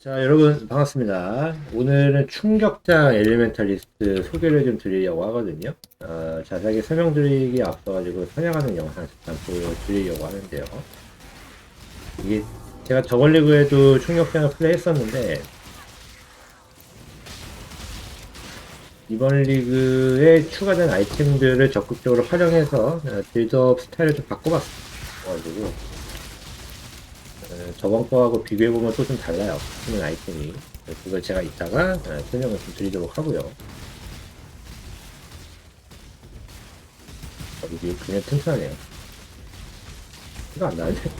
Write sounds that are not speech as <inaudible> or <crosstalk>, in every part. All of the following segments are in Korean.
자, 여러분 반갑습니다. 오늘은 충격장 엘리멘탈리스트 소개를 좀 드리려고 하거든요. 어, 자세하게 설명드리기 앞서 가지고 사냥하는 영상 잠깐 보여드리려고 하는데요. 이게 제가 저번 리그에도 충격장을 플레이했었는데 이번 리그에 추가된 아이템들을 적극적으로 활용해서 어, 빌드업 스타일을 좀 어, 저번 거하고 비교해보면 또 좀 달라요. 쓰는 아이템이. 그걸 제가 이따가 어, 설명을 좀 드리도록 하고요. 어, 이게 그냥 튼튼하네요. 이거 안 나는데? <laughs>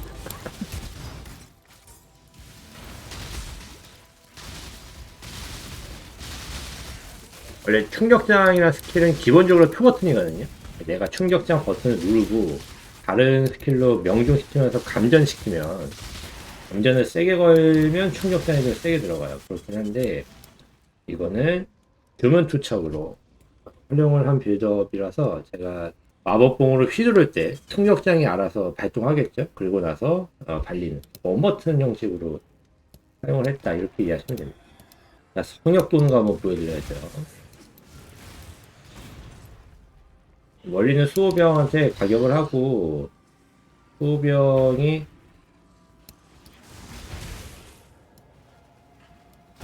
원래 충격장이나 스킬은 기본적으로 표 버튼이거든요. 내가 충격장 버튼을 누르고 다른 스킬로 명중시키면서 감전시키면 감전을 세게 걸면 충격장이 좀 세게 들어가요. 그렇긴 한데 이거는 주문 투척으로 활용을 한 빌드업이라서 제가 마법봉으로 휘두를 때 충격장이 알아서 발동하겠죠. 그리고 나서 어, 발리는 원버튼 형식으로 사용을 했다 이렇게 이해하시면 됩니다. 자, 성역 도는 거 한번 보여드려야죠. 원리는 수호병한테 가격을 하고 수호병이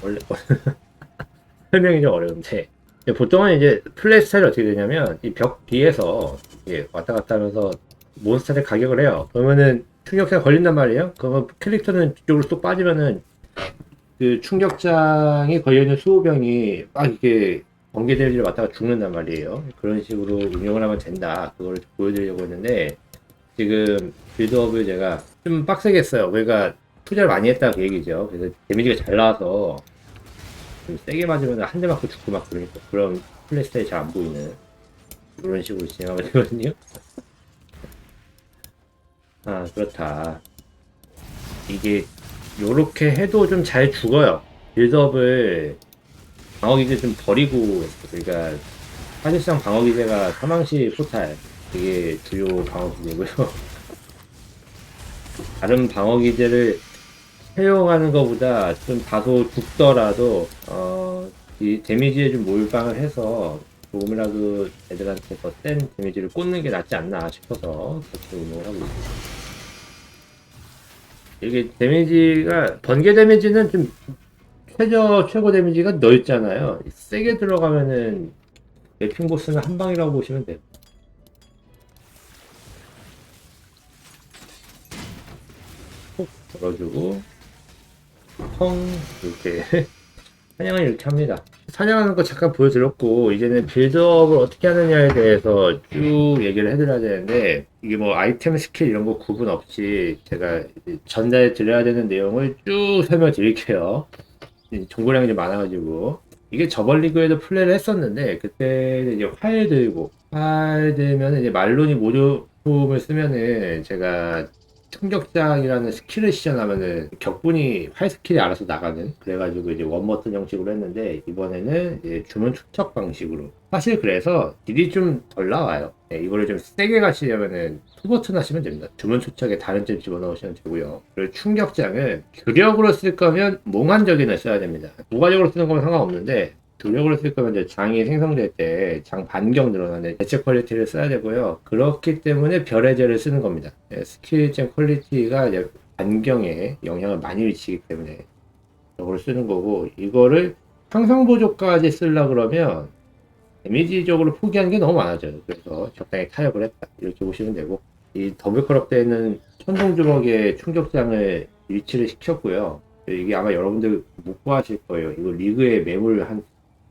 원래 <laughs> 설명이 좀 어려운데 보통은 이제 플레이 스타일이 어떻게 되냐면 이 벽 뒤에서 왔다 갔다 하면서 몬스터를 가격을 해요. 그러면은 충격자가 걸린단 말이에요. 그러면 캐릭터는 뒤쪽으로 쏙 빠지면은 그 충격장이 걸려있는 수호병이 막 이렇게 번개대를 왔다가 죽는단 말이에요. 그런 식으로 운영을 하면 된다. 좀 보여드리려고 했는데 지금 빌드업을 제가 좀 빡세게 했어요. 그러니까 투자를 많이 했다 그 얘기죠. 그래서 데미지가 잘 나와서 좀 세게 맞으면 한 대 맞고 죽고 막 그러니까 그런 플레이 스타일이 잘안 보이는 그런 식으로 진행하면 되거든요. <laughs> 아 그렇다. 이게 요렇게 해도 좀 잘 죽어요. 빌드업을 방어 기제 좀 버리고. 그러니까 사실상 방어 기제가 사망시 포탈 이게 주요 방어 기제고요. <laughs> 다른 방어 기제를 사용하는 것보다 좀 다소 죽더라도 어, 이 데미지에 좀 몰빵을 해서 조금이라도 애들한테 더 센 데미지를 꽂는 게 낫지 않나 싶어서 그렇게 운영을 하고 있습니다. 이게 데미지가 번개 데미지는 좀 최저 최고 데미지가 넓잖아요. 세게 들어가면은 래핑 보스는 한 방이라고 보시면 돼요. 콕 걸어주고 펑 이렇게 <laughs> 사냥을 이렇게 합니다. 사냥하는 거 잠깐 보여드렸고 이제는 빌드업을 어떻게 하느냐에 대해서 쭉 얘기를 해드려야 되는데 이게 뭐 아이템 스킬 이런 거 구분 없이 제가 전달해 드려야 되는 내용을 쭉 설명 드릴게요. 정보량이 좀 많아가지고 이게 저번 리그에도 플레이를 했었는데 그때 이제 활 들고 활 들면 이제 말론이 모조품을 쓰면은 제가 충격장이라는 스킬을 시전하면은 격분이 활 스킬이 알아서 나가는 그래가지고 이제 원버튼 형식으로 했는데 이번에는 이제 주문 투척 방식으로. 사실 그래서 딜이 좀 덜 나와요. 네, 이거를 좀 세게 가시려면은 투버튼 하시면 됩니다. 주문 투척에 다른 점 집어넣으시면 되고요. 그리고 충격장을 주력으로 쓸 거면 몽환적인 을 써야 됩니다. 부가적으로 쓰는 거면 상관없는데 주력으로 쓸 거면 이제 장이 생성될 때 장 반경 늘어나는 대체 퀄리티를 써야 되고요. 그렇기 때문에 별의제를 쓰는 겁니다. 네, 스킬잼 퀄리티가 이제 반경에 영향을 많이 미치기 때문에 이걸 쓰는 거고 이거를 항상 보조까지 쓰려 그러면 데미지적으로 포기하는 게 너무 많아져요. 그래서 적당히 타협을 했다 이렇게 보시면 되고 이 더블 때는 천둥 주먹에 충격장을 위치를 시켰고요. 이게 아마 여러분들 못 구하실 거예요. 이거 리그에 매물 한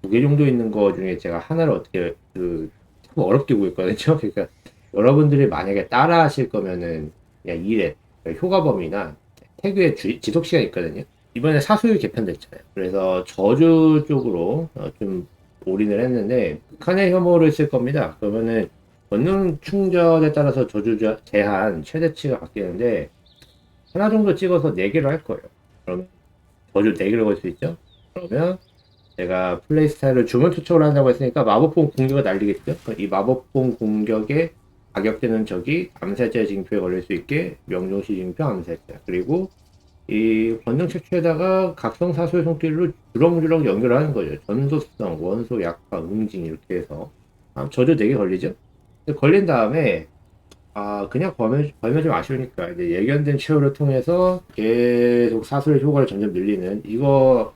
두 개 정도 있는 거 중에 제가 하나를 어떻게 그 참 어렵게 구했거든요. <laughs> 그러니까 여러분들이 만약에 따라 하실 거면은 그냥 일에 효과 범위나 태그의 주- 지속 시간이 있거든요. 이번에 사수율 개편됐잖아요. 그래서 저주 쪽으로 어, 좀 올인을 했는데 북한의 혐오를 쓸 겁니다. 그러면은 권능 충전에 따라서 저주 저- 제한 최대치가 바뀌는데 하나 정도 찍어서 4개로 할 거예요. 그러면 저주 4개로 걸 수 있죠? 그러면 제가 플레이 스타일을 주문 투척을 한다고 했으니까 마법봉 공격을 날리겠죠? 이 마법봉 공격에 가격되는 적이 암살자 징표에 걸릴 수 있게 명중시 징표 암살자 그리고 이 권능 채취에다가 각성 사소의 손길로 주렁주렁 연결하는 거죠. 전소성, 원소, 약화, 응징 이렇게 해서 아, 저도 되게 걸리죠. 걸린 다음에 아 그냥 범해 범해 좀 아쉬우니까 이제 예견된 최후를 통해서 계속 사소의 효과를 점점 늘리는 이거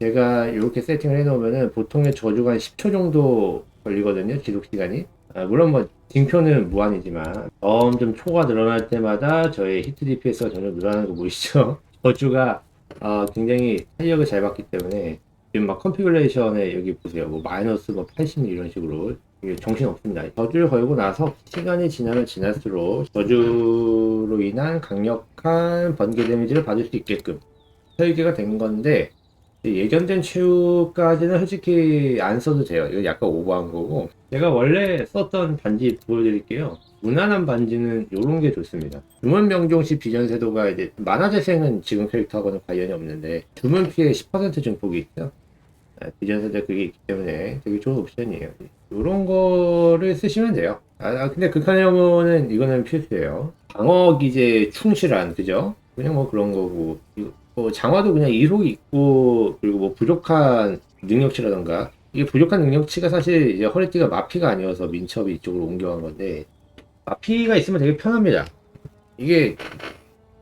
제가 이렇게 세팅을 해놓으면은 보통의 저주가 한 10초 정도 걸리거든요 지속 시간이 아, 물론 뭐 딩표는 무한이지만 점점 초가 늘어날 때마다 저의 히트 DPS가 점점 늘어나는 거 보이시죠? <laughs> 저주가 어, 굉장히 탄력을 잘 받기 때문에 지금 막 컨피그레이션에 여기 보세요 뭐 마이너스 뭐 80 이런 식으로 정신 없습니다. 저주를 걸고 나서 시간이 지나면 지날수록 저주로 인한 강력한 번개 데미지를 받을 수 있게끔 설계가 된 건데 예견된 최후까지는 솔직히 안 써도 돼요. 이거 약간 오버한 거고 제가 원래 썼던 반지 보여드릴게요. 무난한 반지는 이런 게 좋습니다. 주문 명종시 비전세도가 이제 만화 재생은 지금 캐릭터하고는 관련이 없는데 주문 피해 10% 증폭이 있죠. 아, 비전세대 그게 있기 때문에 되게 좋은 옵션이에요. 이런 거를 쓰시면 돼요. 아, 아, 근데 극한혐오는 이거는 필수예요. 방어 기제 충실한 그죠? 그냥 뭐 그런 거고 뭐 장화도 그냥 이속이 있고 그리고 뭐 부족한 능력치라던가 이게 부족한 능력치가 사실 이제 허리띠가 마피가 아니어서 민첩이 이쪽으로 옮겨간 건데 마피가 있으면 되게 편합니다. 이게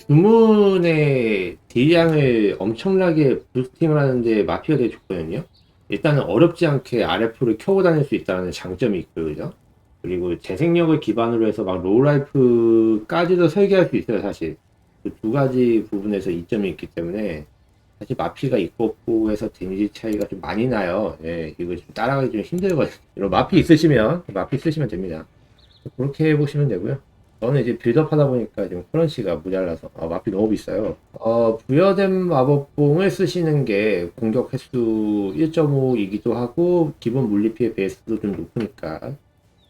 주문의 딜량을 엄청나게 부스팅을 하는데 마피가 되게 좋거든요. 일단은 어렵지 않게 RF를 켜고 다닐 수 있다는 장점이 있고요. 그죠? 그리고 재생력을 기반으로 해서 막 로우라이프까지도 설계할 수 있어요, 사실. 그 두 가지 부분에서 이점이 있기 때문에 사실 마피가 있고 없고 해서 데미지 차이가 좀 많이 나요. 예, 이거 좀 따라가기 좀 힘들거든요. 마피 있으시면 마피 쓰시면 됩니다. 그렇게 해보시면 되고요. 저는 이제 빌드업 하다 보니까 지금 커런시가 모자라서 아, 마피 너무 비싸요. 어, 부여된 마법봉을 쓰시는 게 공격 횟수 1.5이기도 하고 기본 물리 피해 베이스도 좀 높으니까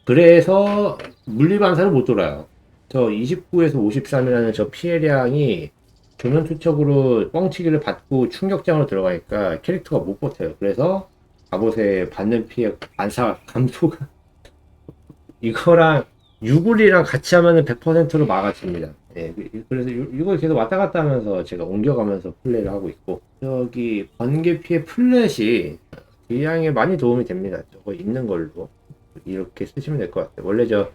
그래서 물리 반사를 못 돌아요. 저 29에서 53이라는 저 피해량이 조면 투척으로 뻥치기를 받고 충격장으로 들어가니까 캐릭터가 못 버텨요. 그래서 갑옷에 받는 피해 반사 감소가 <laughs> 이거랑 유굴이랑 같이 하면은 100%로 막아집니다. 예, 그- 그래서 이- 이걸 계속 왔다 갔다 하면서 제가 옮겨가면서 플레이를 하고 있고 여기 번개 피해 플랫이 딜량에 많이 도움이 됩니다. 저거 있는 걸로 이렇게 쓰시면 될 것 같아요. 원래 저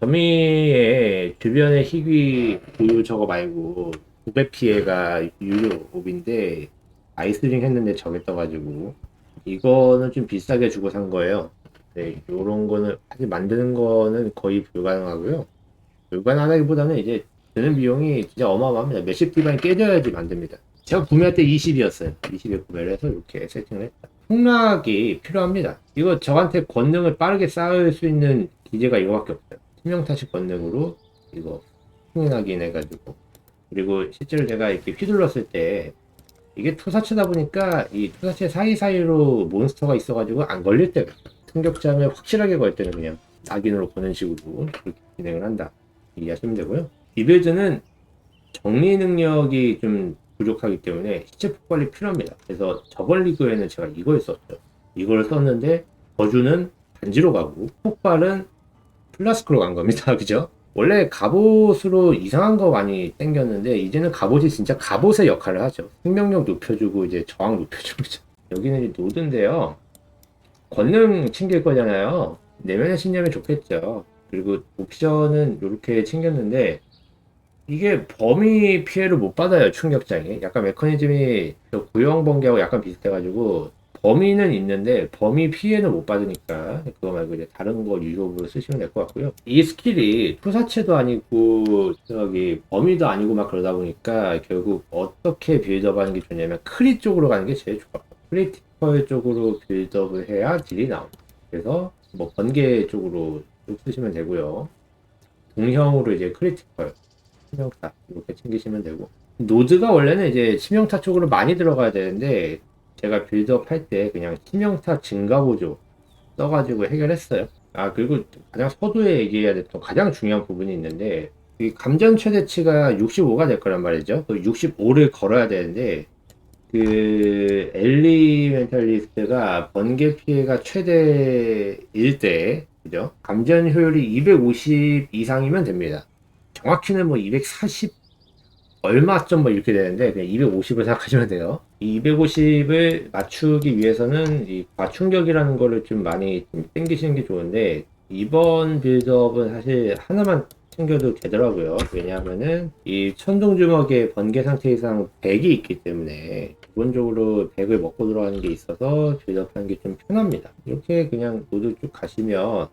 점미의 주변의 희귀 보유 저거 말고 900 피해가 유료 옵인데 아이스링 했는데 저게 떠가지고 이거는 좀 비싸게 주고 산 거예요. 네, 요런 거는 사실 만드는 거는 거의 불가능하고요. 불가능하다기보다는 이제 드는 비용이 진짜 어마어마합니다. 몇십 디바인 깨져야지 만듭니다. 제가 구매할 때 20이었어요. 20에 구매를 해서 이렇게 세팅을 했다. 폭락이 필요합니다. 이거 저한테 권능을 빠르게 쌓을 수 있는 기제가 이거밖에 없어요. 투명타식 권능으로 이거 흥인하긴 해가지고. 그리고 실제로 제가 이렇게 휘둘렀을 때 이게 투사체다 보니까 이 투사체 사이사이로 몬스터가 있어가지고 안 걸릴 때가. 충격장을 확실하게 걸 때는 그냥 낙인으로 거는 식으로 그렇게 진행을 한다. 이해하시면 되고요. 이 빌드는 정리 능력이 좀 부족하기 때문에 시체 폭발이 필요합니다. 그래서 저번 리그에는 제가 이걸 썼죠. 이걸 썼는데 저주는 반지로 가고 폭발은 플라스크로 간 겁니다 <laughs> 그죠? 원래 갑옷으로 이상한 거 많이 땡겼는데 이제는 갑옷이 진짜 갑옷의 역할을 하죠 생명력 높여주고 이제 저항 높여주고 여기는 노드인데요 권능 챙길 거잖아요. 내면의 신념이 좋겠죠. 그리고 옵션은 이렇게 챙겼는데 이게 범위 피해를 못 받아요. 충격장이. 약간 메커니즘이 저 구형 번개하고 약간 비슷해가지고 범위는 있는데 범위 피해는 못 받으니까 그거 말고 이제 다른 거 유료로 쓰시면 될 것 같고요. 이 스킬이 투사체도 아니고 저기 범위도 아니고 막 그러다 보니까 결국 어떻게 빌드업하는 게 좋냐면 크리 쪽으로 가는 게 제일 좋아요. 크리티컬 쪽으로 빌드업을 해야 딜이 나옵니다. 그래서 뭐 번개 쪽으로 쭉 쓰시면 되고요. 동형으로 이제 크리티컬, 치명타 이렇게 챙기시면 되고 노드가 원래는 이제 치명타 쪽으로 많이 들어가야 되는데 제가 빌드업 할 때 그냥 치명타 증가 보조 써가지고 해결했어요. 아 그리고 가장 서두에 얘기해야 됐던 가장 중요한 부분이 있는데 이 감전 최대치가 65가 될 거란 말이죠. 그 65를 걸어야 되는데 그 엘리멘탈리스트가 번개 피해가 최대일 때 그죠? 감전 효율이 250 이상이면 됩니다. 정확히는 뭐 240 얼마 점뭐 이렇게 되는데 그냥 250을 생각하시면 돼요. 이 250을 맞추기 위해서는 이 과충격이라는 거를 좀 많이 땡기시는 게 좋은데 이번 빌드업은 사실 하나만 챙겨도 되더라고요. 왜냐하면은 이 천둥주먹의 번개 상태 이상 100이 있기 때문에 기본적으로 100을 먹고 들어가는 게 있어서 빌드업하는 게 좀 편합니다. 이렇게 그냥 모두 쭉 가시면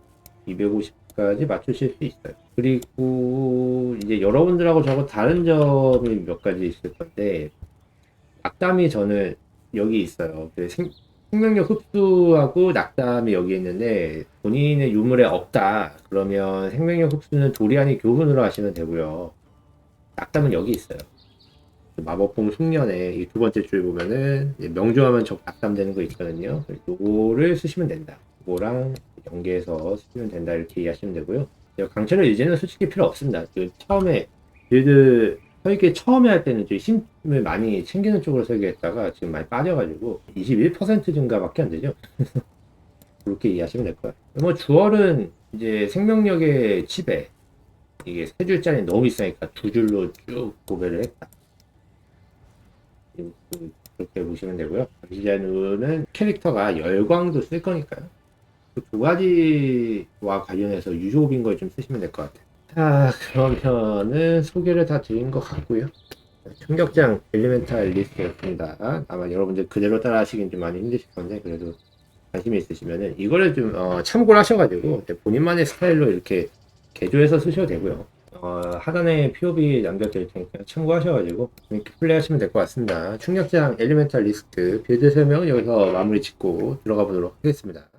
250까지 맞추실 수 있어요. 그리고 이제 여러분들하고 저거 다른 점이 몇 가지 있을 건데 낙담이 저는 여기 있어요. 그 생, 생명력 흡수하고 낙담이 여기 있는데 본인의 유물에 없다. 그러면 생명력 흡수는 도리안이 교훈으로 하시면 되고요. 낙담은 여기 있어요. 그 마법봉 숙련에 이두 번째 줄 보면은 이제 명중하면 적 낙담되는 거 있거든요. 요거를 쓰시면 된다. 요거랑 연계해서 쓰시면 된다 이렇게 이해하시면 되고요. 제가 강철을 이제는 솔직히 필요 없습니다. 그 처음에 빌드 설계 처음에 할 때는 좀 힘을 많이 챙기는 쪽으로 설계했다가 지금 많이 빠져가지고 21% 증가밖에 안 되죠. <laughs> 그렇게 이해하시면 될 거예요. 뭐 주얼은 이제 생명력의 칩에 이게 세 줄짜리 너무 비싸니까 두 줄로 쭉 고배를 했다. 그렇게 보시면 되고요. 비자누는 캐릭터가 열광도 쓸 거니까요. 그 두 가지와 관련해서 유효빈 걸 좀 쓰시면 될 것 같아요. 자, 그러면은 소개를 다 드린 것 같고요. 충격장 엘리멘탈 리스트였습니다. 아마 여러분들 그대로 따라 하시긴 좀 많이 힘드실 건데, 그래도 관심이 있으시면은 이거를 좀 어, 참고를 하셔가지고 본인만의 스타일로 이렇게 개조해서 쓰셔도 되고요. 어, 하단에 POB 남겨드릴 테니까 참고하셔가지고 이렇게 플레이하시면 될 것 같습니다. 충격장 엘리멘탈 리스트 빌드 설명은 여기서 마무리 짓고 들어가 보도록 하겠습니다.